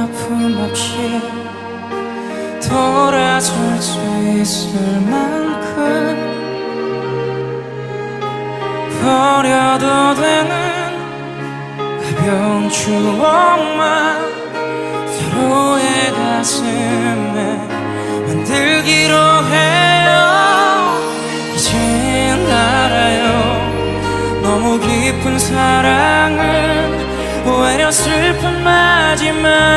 아픔 없이 돌아설 수 있을 만큼 버려도 되는 가벼운 추억만 서로의 가슴에 만들기로 해요. 이젠 알아요. 너무 깊은 사랑은 오히려 슬픈 마지막